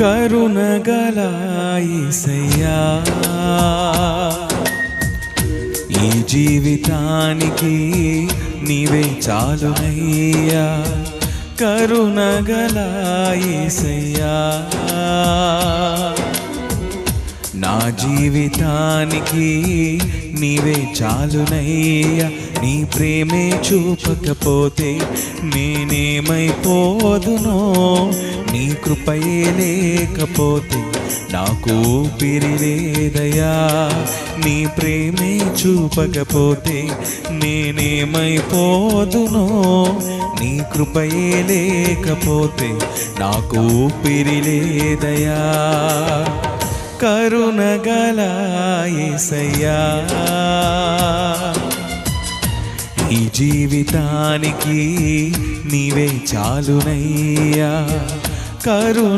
కరుణగల యేసయ్యా ఈ జీవితానికి నీవే చాలునయ్యా. కరుణగల యేసయ్యా నా జీవితానికి నీవే చాలునయ్యా నీ ప్రేమే చూపకపోతే నేనేమైపోదునో? నీ కృపయే లేకపోతే నాకు పిరిలేదయా నీ ప్రేమే చూపకపోతే నేనేమైపోదునో? నీ కృపయే లేకపోతే నాకు ఊపిరి లేదయా కరుణగల యేసయ్యా ఈ జీవితానికి నీవే చాలునయ్యా. కరుణ